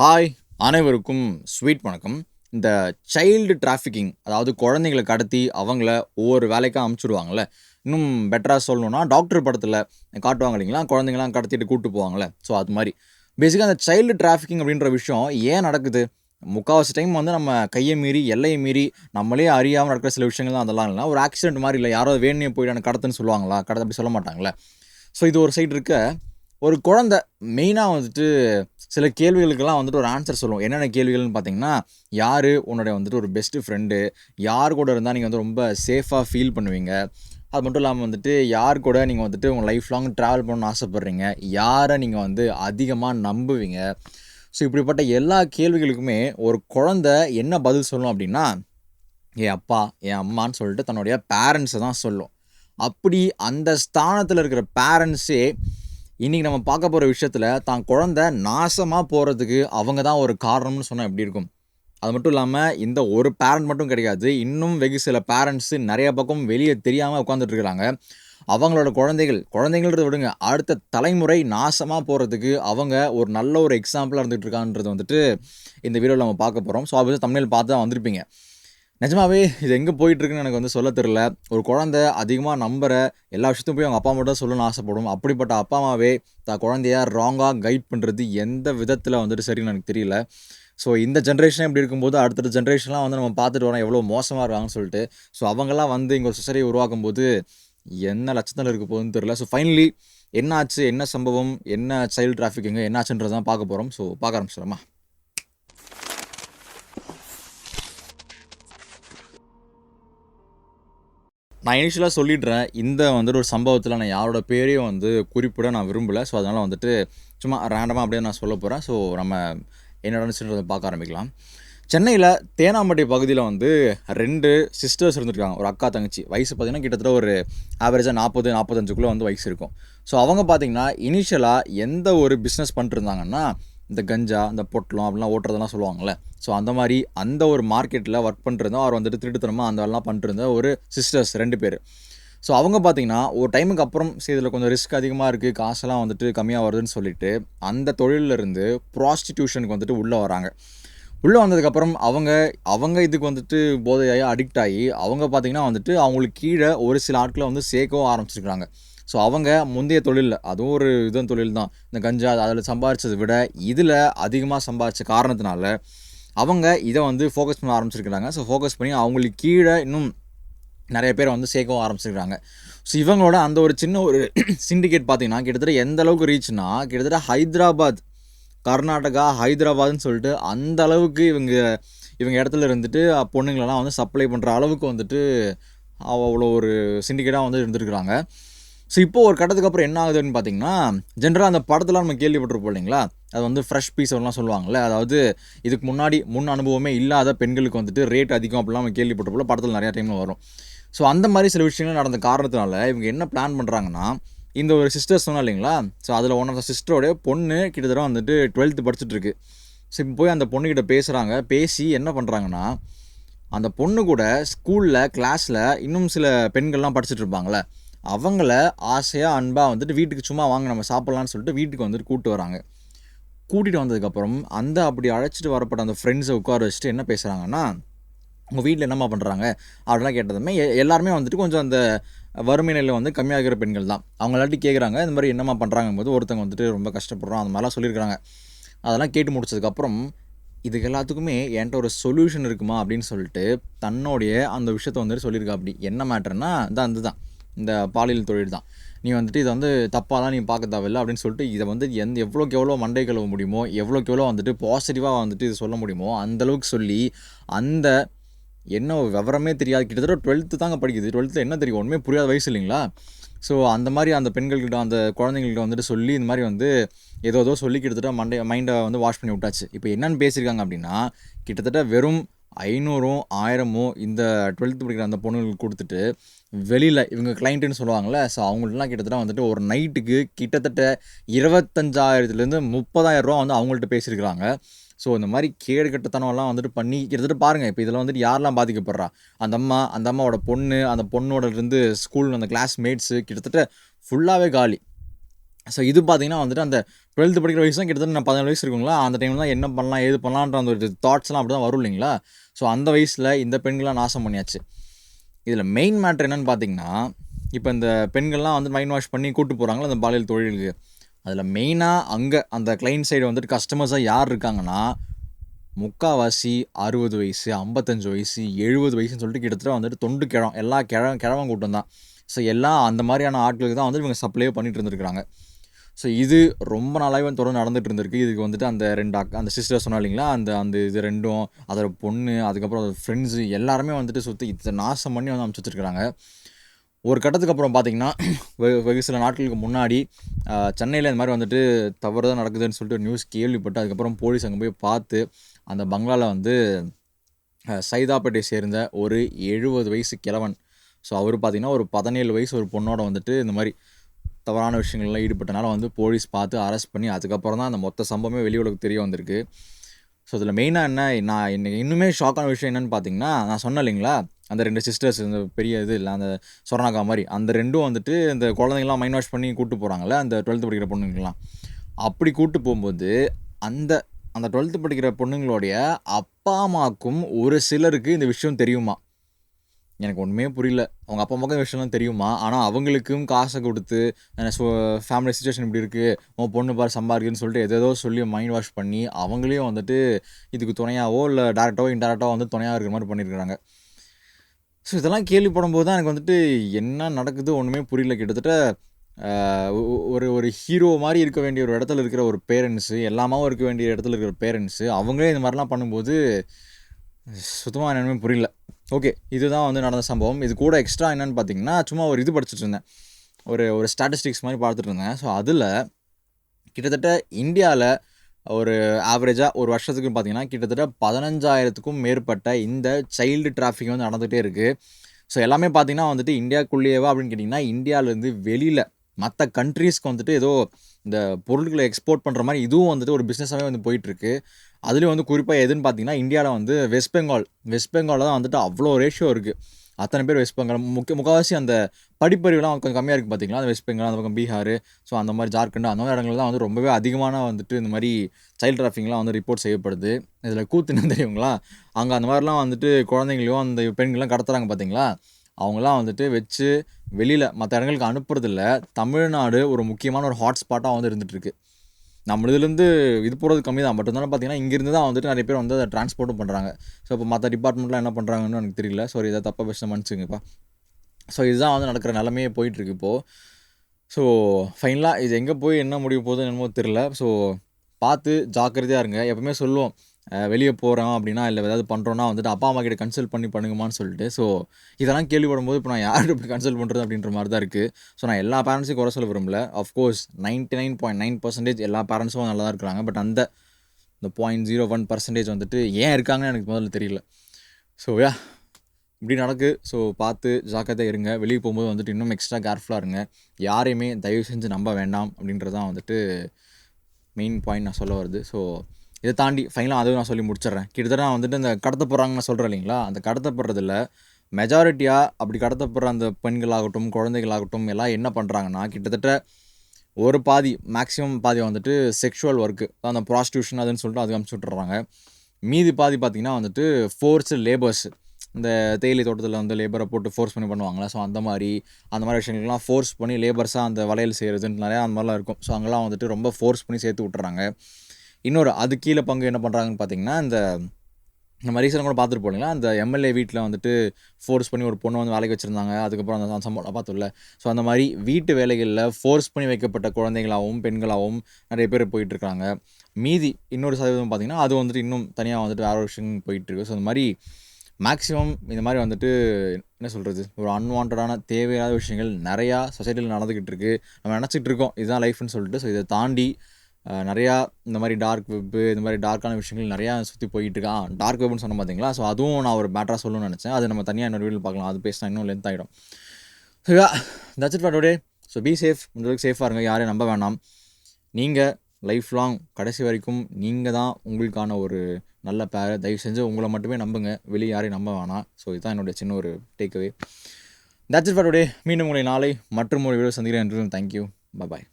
Hi அனைவருக்கும் sweet வணக்கம். இந்த சைல்டு டிராஃபிக்கிங் அதாவது குழந்தைங்களை கடத்தி அவங்கள ஒவ்வொரு வேலைக்காக அமுச்சுடுவாங்கள்ல இன்னும் பெட்டராக சொல்லணும்னா டாக்டர் படத்தில் காட்டுவாங்க இல்லைங்களா? குழந்தைங்களாம் கடத்திட்டு கூப்பிட்டு போவாங்களே ஸோ அது மாதிரி. பேசிக்காக அந்த சைல்டு டிராஃபிக்கிங் அப்படின்ற விஷயம் ஏன் நடக்குது? முக்கால்வாசி டைம் வந்து நம்ம கையை மீறி எல்லையை மீறி நம்மளே அறியாமல் நடக்கிற சில விஷயங்கள் தான். அதெல்லாம் இல்லை ஒரு ஆக்சிடென்ட் மாதிரி இல்லை. யாரோ வேணுனே போயிட்டு எனக்கு கடத்துன்னு சொல்லுவாங்களா? கடத்த அப்படி சொல்ல மாட்டாங்களே ஸோ இது ஒரு சைடு இருக்க. ஒரு குழந்தை மெயினாக வந்துட்டு சில கேள்விகளுக்கெல்லாம் வந்துட்டு ஒரு ஆன்சர் சொல்லுவோம். என்னென்ன கேள்விகள்னு பார்த்தீங்கன்னா யார் உன்னுடைய வந்துட்டு ஒரு பெஸ்ட்டு ஃப்ரெண்டு யார் கூட இருந்தால் நீங்கள் வந்து ரொம்ப சேஃபாக ஃபீல் பண்ணுவீங்க? அது மட்டும் இல்லாமல் வந்துட்டு யார் கூட நீங்கள் வந்துட்டு உங்கள் லைஃப் லாங் ட்ராவல் பண்ணணும்னு ஆசைப்பட்றீங்க? யாரை நீங்கள் வந்து அதிகமாக நம்புவீங்க? ஸோ இப்படிப்பட்ட எல்லா கேள்விகளுக்குமே ஒரு குழந்த என்ன பதில் சொல்லும் அப்படின்னா என் அப்பா என் அம்மான்னு சொல்லிட்டு தன்னுடைய பேரண்ட்ஸை தான் சொல்லும். அப்படி அந்த ஸ்தானத்தில் இருக்கிற பேரண்ட்ஸே இன்றைக்கி நம்ம பார்க்க போகிற விஷயத்தில் தான் குழந்த நாசமாக போகிறதுக்கு அவங்க தான் ஒரு காரணம்னு சொன்னால் எப்படி இருக்கும்? அது மட்டும் இல்லாமல் இந்த ஒரு பேரண்ட் மட்டும் கிடையாது இன்னும் வெகு சில பேரண்ட்ஸு நிறைய பக்கம் வெளியே தெரியாமல் உட்காந்துட்ருக்குறாங்க அவங்களோட குழந்தைகள் குழந்தைங்கள்ன்றத விடுங்க. அடுத்த தலைமுறை நாசமாக போகிறதுக்கு அவங்க ஒரு நல்ல ஒரு எக்ஸாம்பிளாக இருந்துகிட்டு இருக்கான்றது வந்துட்டு இந்த வீடியோவில் நம்ம பார்க்க போகிறோம் ஸோ அப்போ தமிழில் பார்த்து தான் வந்திருப்பீங்க. நிஜமாவே இது எங்கே போயிட்டுருக்குன்னு எனக்கு வந்து சொல்ல தெரில ஒரு குழந்தை அதிகமாக நம்புற எல்லா விஷயத்தையும் போய் அவங்க அப்பா மட்டும் சொல்லணும்னு ஆசைப்படும். அப்படிப்பட்ட அப்பா அம்மாவே தான் குழந்தைய ராங்காக கைட் பண்ணுறது எந்த விதத்தில் வந்துட்டு சரின்னு எனக்கு தெரியல. ஸோ இந்த ஜென்ரேஷன் இப்படி இருக்கும்போது அடுத்தடுத்த ஜென்ரேஷன்லாம் வந்து நம்ம பார்த்துட்டு வரோம் எவ்வளோ மோசமாக இருக்காங்கன்னு சொல்லிட்டு. ஸோ அவங்கெல்லாம் வந்து இங்கே ஒரு சொசைட்டியை உருவாக்கும் போது என்ன லட்சத்தில் இருக்க போகுதுன்னு தெரியல. ஸோ ஃபைனலி என்னாச்சு என்ன சம்பவம் என்ன சைல்டு டிராஃபிக்கிங்க என்னாச்சுன்றது தான் பார்க்க போகிறோம் ஸோ பார்க்க ஆரம்பிச்சிடலாமா? நான் இனிஷியலாக சொல்லிடுறேன். இந்த வந்துட்டு ஒரு சம்பவத்தில் நான் யாரோட பேரையும் வந்து குறிப்பிட நான் விரும்பலை. ஸோ அதனால் வந்துட்டு சும்மா ரேண்டமாக அப்படியே நான் சொல்ல போகிறேன் ஸோ நம்ம என்னோட நடந்துச்சுன்றதை பார்க்க ஆரம்பிக்கலாம். சென்னையில் தேனாம்பட்டி பகுதியில் வந்து ரெண்டு சிஸ்டர்ஸ் இருந்திருக்காங்க. ஒரு அக்கா தங்கச்சி. வயசு பார்த்திங்கன்னா கிட்டத்தட்ட ஒரு ஆவரேஜாக நாற்பது நாற்பத்தஞ்சுக்குள்ளே வந்து வயசு இருக்கும். ஸோ அவங்க பார்த்திங்கன்னா இனிஷியலாக எந்த ஒரு பிஸ்னஸ் பண்ணிருந்தாங்கன்னா இந்த கஞ்சா இந்த பொட்டலம் அப்படிலாம் ஓட்டுறதெல்லாம் சொல்லுவாங்கள்ல ஸோ அந்த மாதிரி அந்த ஒரு மார்க்கெட்டில் ஒர்க் பண்ணுறதும் அவர் வந்துட்டு திருட்டுத்தனமாக அந்த வேலைலாம் பண்ணிருந்த ஒரு சிஸ்டர்ஸ் ரெண்டு பேர். ஸோ அவங்க பார்த்தீங்கன்னா ஒரு டைமுக்கு அப்புறம் சரி இதில் கொஞ்சம் ரிஸ்க் அதிகமாக இருக்குது காசெல்லாம் வந்துட்டு கம்மியாக வருதுன்னு சொல்லிட்டு அந்த தொழிலிருந்து ப்ராஸ்டிடியூஷனுக்கு வந்துட்டு உள்ளே வராங்க. உள்ளே வந்ததுக்கப்புறம் அவங்க அவங்க இதுக்கு வந்துட்டு போதையாகி அடிக்ட் ஆகி அவங்க பார்த்திங்கன்னா வந்துட்டு அவங்களுக்கு கீழே ஒரு சில ஆட்களை வந்து சேர்க்கவும் ஆரம்பிச்சிருக்காங்க ஸோ அவங்க முந்தைய தொழிலில் அதுவும் ஒரு இதன் தொழில் தான் இந்த கஞ்சா அதில் சம்பாரிச்சதை விட இதில் அதிகமாக சம்பாரித்த காரணத்தினால அவங்க இதை வந்து ஃபோக்கஸ் பண்ண ஆரம்பிச்சிருக்கிறாங்க. ஸோ ஃபோக்கஸ் பண்ணி அவங்களுக்கு கீழே இன்னும் நிறைய பேர் வந்து சேர்க்கவும் ஆரம்பிச்சிருக்காங்க ஸோ இவங்களோட அந்த ஒரு சின்ன ஒரு சிண்டிகேட் பார்த்தீங்கன்னா கிட்டத்தட்ட எந்த அளவுக்கு ரீச்னா கிட்டத்தட்ட ஹைதராபாத் கர்நாடகா ஹைதராபாத்னு சொல்லிட்டு அந்த அளவுக்கு இவங்க இவங்க இடத்துல இருந்துட்டு பொண்ணுங்களெல்லாம் வந்து சப்ளை பண்ணுற அளவுக்கு வந்துட்டு அவ்வளோ ஒரு சிண்டிகேட்டாக வந்து இருந்திருக்கிறாங்க. ஸோ இப்போ ஒரு கட்டத்துக்கு அப்புறம் என்ன ஆகுதுன்னு பார்த்தீங்கன்னா ஜென்ரலாக அந்த படத்தில் நம்ம கேள்விப்பட்டிருப்போம் இல்லைங்களா? அது வந்து ஃப்ரெஷ் பீஸ் எல்லாம் சொல்லுவாங்கள்ல அதாவது இதுக்கு முன்னாடி முன் அனுபவமே இல்லாத பெண்களுக்கு வந்துட்டு ரேட் அதிகம் அப்படிலாம் நம்ம கேள்விப்பட்டிருப்போம் படத்தில் நிறையா டைமில் வரும். ஸோ அந்த மாதிரி சில விஷயங்கள் நடந்த காரணத்தினால இவங்க என்ன பிளான் பண்ணுறாங்கன்னா இந்த ஒரு சிஸ்டர் சொன்னா இல்லைங்களா? ஸோ அதில் ஒன் ஆஃப் த சிஸ்டரோடைய பொண்ணு கிட்டத்தட்ட வந்துட்டு டுவெல்த்து படிச்சுட்ருக்கு ஸோ இப்போ போய் அந்த பொண்ணுக்கிட்ட பேசுகிறாங்க பேசி என்ன பண்ணுறாங்கன்னா அந்த பொண்ணு கூட ஸ்கூலில் கிளாஸில் இன்னும் சில பெண்கள்லாம் படிச்சுட்டு இருப்பாங்களே அவங்கள ஆசையாக அன்பாக வந்துட்டு வீட்டுக்கு சும்மா வாங்க நம்ம சாப்பிட்லான்னு சொல்லிட்டு வீட்டுக்கு வந்துட்டு கூப்பிட்டு வராங்க. கூட்டிகிட்டு வந்ததுக்கப்புறம் அந்த அப்படி அழைச்சிட்டு வரப்பட்ட அந்த ஃப்ரெண்ட்ஸை உட்கார வச்சுட்டு என்ன பேசுகிறாங்கன்னா உங்கள் வீட்டில் என்னம்மா பண்ணுறாங்க அப்படிலாம் கேட்டதுமே எ- எல்லாருமே வந்துட்டு கொஞ்சம் அந்த வறுமை நிலையில் வந்து கம்மியாகிற பெண்கள் தான். அவங்களாட்டி கேட்குறாங்க இந்த மாதிரி என்னம்மா பண்ணுறாங்க போது ஒருத்தவங்க வந்துட்டு ரொம்ப கஷ்டப்படுறோம் அந்த மாதிரிலாம் சொல்லியிருக்காங்க. அதெல்லாம் கேட்டு முடிச்சதுக்கப்புறம் இதுக்கு எல்லாத்துக்குமே என்கிட்ட ஒரு சொல்யூஷன் இருக்குமா? அப்படின்னு சொல்லிட்டு தன்னுடைய அந்த விஷயத்த வந்துட்டு சொல்லியிருக்கா அப்படி. என்ன மேட்டர்னா தான் அந்த தான் இந்த பாலியல் தொழில் தான். நீ வந்துட்டு இதை வந்து தப்பாலாம் நீ பார்க்க தேவையில்ல அப்படின்னு சொல்லிட்டு இதை வந்து எந்த எவ்வளோக்கு எவ்வளோ மண்டை கழுவ முடியுமோ எவ்வளோக்கு எவ்வளோ வந்துட்டு பாசிட்டிவாக வந்துட்டு இது சொல்ல முடியுமோ அந்த அளவுக்கு சொல்லி அந்த என்ன விவரமே தெரியாது. கிட்டத்தட்ட டுவெல்த்து தாங்க படிக்குது. டுவெல்த்தில் என்ன தெரியும்? ஒன்றுமே புரியாத வயசு இல்லைங்களா? ஸோ அந்த மாதிரி அந்த பெண்கள்கிட்ட அந்த குழந்தைங்கள்கிட்ட வந்துட்டு சொல்லி இந்த மாதிரி வந்து ஏதோ ஏதோ சொல்லி கிட்டத்தட்ட மண்டை மைண்டை வந்து வாஷ் பண்ணி விட்டாச்சு. இப்போ என்னென்னு பேசியிருக்காங்க அப்படின்னா கிட்டத்தட்ட வெறும் ஐநூறும் ஆயிரமும் இந்த டுவெல்த்து படிக்கிற அந்த பொண்ணுங்களுக்கு கொடுத்துட்டு வெளியில் இவங்க கிளைண்ட்டுன்னு சொல்லுவாங்கள்ல ஸோ அவங்கள்ட்டலாம் கிட்டத்தட்ட வந்துட்டு ஒரு நைட்டுக்கு கிட்டத்தட்ட இருபத்தஞ்சாயிரத்துலேருந்து முப்பதாயிரம் ரூபா வந்து அவங்கள்ட்ட பேசியிருக்கிறாங்க. ஸோ இந்த மாதிரி கேடு கட்டத்தனம்லாம் வந்துட்டு பண்ணி கிட்டத்தட்ட பாருங்கள் இப்போ இதில் வந்துட்டு யாரெல்லாம் பாதிக்கப்படுறா? அந்த அம்மா அந்த அம்மாவோட பொண்ணு அந்த பொண்ணோட இருந்து ஸ்கூல் அந்த கிளாஸ்மேட்ஸு கிட்டத்தட்ட ஃபுல்லாகவே காலி. ஸோ இது பார்த்தீங்கன்னா வந்துட்டு அந்த டுவெல்த்து படிக்கிற வயசு தான் கிட்டத்தட்ட நான் பதினேழு வயசு இருக்குங்களா? அந்த டைமில் தான் என்ன பண்ணலாம் ஏது பண்ணலான்ற அந்த ஒரு தாட்ஸ்லாம் அப்படி தான் வரும் இல்லைங்களா? ஸோ அந்த வயசில் இந்த பெண்கள்லாம் நாசம் பண்ணியாச்சு. இதில் மெயின் மேட்ரு என்னென்னு பார்த்தீங்கன்னா இப்போ இந்த பெண்கள்லாம் வந்து மைண்ட் வாஷ் பண்ணி கூட்டு போகிறாங்களா அந்த பாலியல் தொழிலுக்கு? அதில் மெயினாக அங்கே அந்த கிளைண்ட் சைடு வந்துட்டு கஸ்டமர்ஸாக யார் இருக்காங்கன்னா முக்காவாசி அறுபது வயசு ஐம்பத்தஞ்சு வயசு எழுபது வயசுன்னு சொல்லிட்டு கிட்டத்தட்ட வந்துட்டு தொண்டு கிழம் எல்லா கிழ கிழவன் கூட்டம் தான். ஸோ எல்லாம் அந்த மாதிரியான ஆட்களுக்கு தான் வந்து இவங்க சப்ளையே பண்ணிட்டு இருந்திருக்காங்க ஸோ இது ரொம்ப நாளாகவே வந்து தொடர்ந்து நடந்துட்டு இருந்திருக்கு இதுக்கு வந்துட்டு அந்த ரெண்டு அக்கா அந்த சிஸ்டர் சொன்னா இல்லைங்களா? அந்த அந்த இது ரெண்டும் அதோட பொண்ணு அதுக்கப்புறம் அதோட ஃப்ரெண்ட்ஸு எல்லாருமே வந்துட்டு சுற்றி இதை நாசம் பண்ணி வந்து அமுச்சு வச்சுருக்காங்க ஒரு கட்டத்துக்கு அப்புறம் பார்த்தீங்கன்னா வெகு சில நாட்களுக்கு முன்னாடி சென்னையில் இந்த மாதிரி வந்துட்டு தவறு தான் நடக்குதுன்னு சொல்லிட்டு நியூஸ் கேள்விப்பட்டு அதுக்கப்புறம் போலீஸ் அங்கே போய் பார்த்து அந்த பங்களாவில் வந்து சைதாப்பேட்டை சேர்ந்த ஒரு எழுபது வயசு கிழவன். ஸோ அவர் பார்த்தீங்கன்னா ஒரு பதினேழு வயசு ஒரு பொண்ணோட வந்துட்டு இந்த மாதிரி தவறான விஷயங்கள்லாம் ஈடுபட்டனால வந்து போலீஸ் பார்த்து அரெஸ்ட் பண்ணி அதுக்கப்புறம் தான் அந்த மொத்த சம்பவமே வெளி உலகத்துக்கு தெரிய வந்திருக்கு. ஸோ இதில் மெயினாக என்ன நான் இன்னைக்கு இன்னுமே ஷாக்கான விஷயம் என்னென்னு பார்த்தீங்கன்னா நான் சொன்னேன் இல்லைங்களா? அந்த ரெண்டு சிஸ்டர்ஸ் இந்த பெரிய இது இல்லை அந்த சொரணாக்கா மாதிரி அந்த ரெண்டும் வந்துட்டு இந்த குழந்தைங்களாம் மைண்ட் வாஷ் பண்ணி கூப்பிட்டு போகிறாங்கள அந்த டுவெல்த்து படிக்கிற பொண்ணுங்களாம் அப்படி கூட்டு போகும்போது அந்த அந்த டுவெல்த்து படிக்கிற பொண்ணுங்களுடைய அப்பா அம்மாவுக்கும் ஒரு சிலருக்கு இந்த விஷயம் தெரியுமா? எனக்கு ஒன்றுமே புரியல. அவங்க அப்பா அம்மாவுக்கும் விஷயம்லாம் தெரியுமா? ஆனால் அவங்களுக்கும் காசை கொடுத்து ஃபேமிலி சுச்சுவேஷன் இப்படி இருக்குது உன் பொண்ணு பார் சம்பாதிக்குன்னு சொல்லிட்டு எதேதோ சொல்லி மைண்ட் வாஷ் பண்ணி அவங்களையும் வந்துட்டு இதுக்கு துணையாவோ இல்லை டேரெக்டாவோ இன்டேரக்டாவோ வந்து துணையாக இருக்கிற மாதிரி பண்ணியிருக்கிறாங்க ஸோ இதெல்லாம் கேள்விப்படும் போது தான் எனக்கு வந்துட்டு என்ன நடக்குது ஒன்றுமே புரியல. கிட்டத்தட்ட ஒரு ஒரு ஹீரோ மாதிரி இருக்க வேண்டிய ஒரு இடத்துல இருக்கிற ஒரு பேரண்ட்ஸு எல்லாமாவும் இருக்க வேண்டிய இடத்துல இருக்கிற பேரண்ட்ஸு அவங்களே இந்த மாதிரிலாம் பண்ணும்போது சுத்தமாக என்னமே புரியல. ஓகே இதுதான் வந்து நடந்த சம்பவம். இது கூட எக்ஸ்ட்ரா என்னென்னு பார்த்தீங்கன்னா சும்மா ஒரு இது படிச்சுட்டு இருந்தேன். ஒரு ஒரு ஸ்டாட்டிஸ்டிக்ஸ் மாதிரி பார்த்துட்டு இருந்தேன். ஸோ அதில் கிட்டத்தட்ட இந்தியாவில் ஒரு ஆவரேஜாக ஒரு வருஷத்துக்கு பார்த்தீங்கன்னா கிட்டத்தட்ட பதினஞ்சாயிரத்துக்கும் மேற்பட்ட இந்த சைல்டு டிராஃபிக் வந்து நடந்துகிட்டே இருக்குது ஸோ எல்லாமே பார்த்தீங்கன்னா வந்துட்டு இந்தியாக்குள்ளேயேவா அப்படின்னு கேட்டிங்கன்னா இந்தியாவிலேருந்து வெளியில் மற்ற கண்ட்ரீஸ்க்கு வந்துட்டு ஏதோ இந்த பொருட்களை எக்ஸ்போர்ட் பண்ணுற மாதிரி இதுவும் வந்துட்டு ஒரு பிஸ்னஸாகவே வந்து போயிட்டுருக்கு அதுலேயும் வந்து குறிப்பாக எதுன்னு பார்த்தீங்கன்னா இந்தியாவில் வந்து வெஸ்ட் பெங்கால் வெஸ்ட் பெங்காலில் தான் வந்துட்டு அவ்வளோ ரேஷியோ இருக்குது அத்தனை பேர் வெஸ்ட் பெங்கால் முக்கிய முக்கால்வாசி அந்த படிப்பறிவுலாம் கொஞ்சம் கம்மியாக இருக்குது பார்த்தீங்களா அந்த வெஸ்ட் பெங்கால் அந்த பக்கம் பீகார் ஸோ அந்த மாதிரி ஜார்க்கண்ட் அந்த மாதிரி இடங்கள் தான் வந்து ரொம்பவே அதிகமான வந்துட்டு இந்த மாதிரி சைல்டு டிராஃபிங்லாம் வந்து ரிப்போர்ட் செய்யப்படுது. இதில் கூத்துன்னு தெரியுங்களா? அங்கே அந்த மாதிரிலாம் வந்துட்டு குழந்தைங்களையும் அந்த பெண்கள்லாம் கடத்துறாங்க பார்த்தீங்களா அவங்களாம் வந்துட்டு வச்சு வெளியில் மற்ற இடங்களுக்கு அனுப்புறதில்ல. தமிழ்நாடு ஒரு முக்கியமான ஒரு ஹாட்ஸ்பாட்டாக வந்து இருந்துகிட்ருக்கு நம்ம இதுலேருந்து இது போகிறது கம்மி தான். பட் இருந்தாலும் பார்த்தீங்கன்னா இங்கேருந்து தான் வந்துட்டு நிறைய பேர் வந்து அதை ட்ரான்ஸ்போர்ட்டும் பண்ணுறாங்க ஸோ இப்போ மற்ற டிபார்ட்மெண்ட்லாம் என்ன பண்ணுறாங்கன்னு எனக்கு தெரியல. சாரி இதை தப்பாக பேச மன்னிச்சுங்கப்பா ஸோ இதுதான் வந்து நடக்கிற நிலமையே போயிட்டுருக்கு இப்போது ஸோ ஃபைனலாக இது எங்கே போய் என்ன முடிவு போகுதுன்னு என்னமோ தெரில ஸோ பார்த்து ஜாக்கிரதையாக இருங்க. எப்பவுமே சொல்லுவோம். வெளியே போகிறோம் அப்படின்னா இல்லை ஏதாவது பண்ணுறோன்னா வந்துட்டு அப்பா அம்மா கிட்ட கன்சல்ட் பண்ணி பண்ணுங்கம்மான்னு சொல்லிட்டு ஸோ இதெல்லாம் கேள்விப்படும் போது இப்போ நான் யார்கிட்ட இப்படி கன்சல்ட் பண்ணுறது அப்படின்ற மாதிரி தான் இருக்குது ஸோ நான் எல்லா பேரண்ட்ஸும் குறை சொல்ல விரும்பல. Of course ninety nine point nine percentage எல்லா பேரண்ட்ஸும் நல்லா தான் இருக்கிறாங்க பட் அந்த இந்த பாயிண்ட் ஜீரோ ஒன் பர்சன்டேஜ் வந்துட்டு ஏன் இருக்காங்கன்னு எனக்கு முதல்ல தெரியல. ஸோ யா இப்படி நடக்கு. ஸோ பார்த்து ஜாக்கிரதையாக இருங்க. வெளியே போகும்போது வந்துட்டு இன்னும் எக்ஸ்ட்ரா கேர்ஃபுல்லாக இருங்க. யாரையுமே தயவு செஞ்சு நம்ப வேண்டாம் அப்படின்றது தான் வந்துட்டு மெயின் பாயிண்ட் நான் சொல்ல வருது ஸோ இதை தாண்டி ஃபைனலாக அதுவும் நான் சொல்லி முடிச்சிடுறேன். கிட்டத்தட்ட நான் வந்துட்டு இந்த கடத்த போகிறாங்கன்னு சொல்கிறேன் இல்லைங்களா? அந்த கடத்தப்படுறதில் மெஜாரிட்டியாக அப்படி கடத்தப்படுற அந்த பெண்களாகட்டும் குழந்தைகளாகட்டும் எல்லாம் என்ன பண்ணுறாங்கன்னா கிட்டத்தட்ட ஒரு பாதி மேக்ஸிமம் பாதி வந்துட்டு செக்ஷுவல் ஒர்க்கு அந்த ப்ராஸ்டியூஷன் அதுன்னு சொல்லிட்டு அது அமுச்சு விட்டுறாங்க. மீதி பாதி பார்த்திங்கன்னா வந்துட்டு ஃபோர்ஸு லேபர்ஸ் இந்த தேயிலை தோட்டத்தில் வந்து லேபரை போட்டு ஃபோர்ஸ் பண்ணி பண்ணுவாங்களா ஸோ அந்த மாதிரி அந்த மாதிரி விஷயங்கள்லாம் ஃபோர்ஸ் பண்ணி லேபர்ஸாக அந்த வளையல் செய்கிறதுன்னு நிறையா அந்த மாதிரிலாம் இருக்கும். ஸோ அங்கெல்லாம் வந்துட்டு ரொம்ப ஃபோர்ஸ் பண்ணி சேர்த்து விட்டுறாங்க. இன்னொரு அது கீழே பங்கு என்ன பண்ணுறாங்கன்னு பார்த்தீங்கன்னா இந்த நம்ம ரீசெண்டாக கூட பார்த்துட்டு போனீங்களா அந்த எம்எல்ஏ வீட்டில் வந்துட்டு ஃபோர்ஸ் பண்ணி ஒரு பொண்ணை வந்து வேலைக்கு வச்சுருந்தாங்க. அதுக்கப்புறம் அந்த சம்பவம் பார்த்தோம்ல ஸோ அந்த மாதிரி வீட்டு வேலைகளில் ஃபோர்ஸ் பண்ணி வைக்கப்பட்ட குழந்தைகளாகவும் பெண்களாகவும் நிறைய பேர் போயிட்டுருக்காங்க மீதி இன்னொரு சதவீதம் பார்த்திங்கன்னா அது வந்துட்டு இன்னும் தனியாக வந்துட்டு வேறு ஒரு விஷயம் போயிட்டுருக்கு ஸோ அந்த மாதிரி மேக்ஸிமம் இந்த மாதிரி வந்துட்டு என்ன சொல்கிறது ஒரு அன்வான்டான தேவையில்லாத விஷயங்கள் நிறையா சொசைட்டியில் நடந்துக்கிட்டு இருக்குது நம்ம நினச்சிட்டு இருக்கோம் இதுதான் லைஃப்னு சொல்லிட்டு. ஸோ இதை தாண்டி நிறையா இந்த மாதிரி டார்க் வெப்பு இந்த மாதிரி டார்க்கான விஷயங்கள் நிறையா சுற்றி போயிட்டுருக்கான் டார்க் வெப்னு சொன்ன பார்த்தீங்களா ஸோ அதுவும் நான் ஒரு மேட்டராக சொல்லணும்னு நினச்சேன். அது நம்ம தனியாக இன்னொரு வீட்டில் பார்க்கலாம். அது பேசினா இன்னும் லென்த் ஆகிடும் that's it for today so be safe உங்களுக்கு சேஃபாக இருங்க. யாரையும் நம்ப வேணாம். நீங்கள் லைஃப் லாங் கடைசி வரைக்கும் நீங்கள் தான் உங்களுக்கான ஒரு நல்ல பேரை தயவு செஞ்சு உங்களை மட்டுமே நம்புங்க. வெளியே யாரையும் நம்ப வேணாம். ஸோ இதுதான் என்னுடைய சின்ன ஒரு takeaway that's it for today மீண்டும் உங்களை நாளை மற்றும் ஒரு வீடியோ சந்திக்கிறேன். என்று தேங்க்யூ பாய்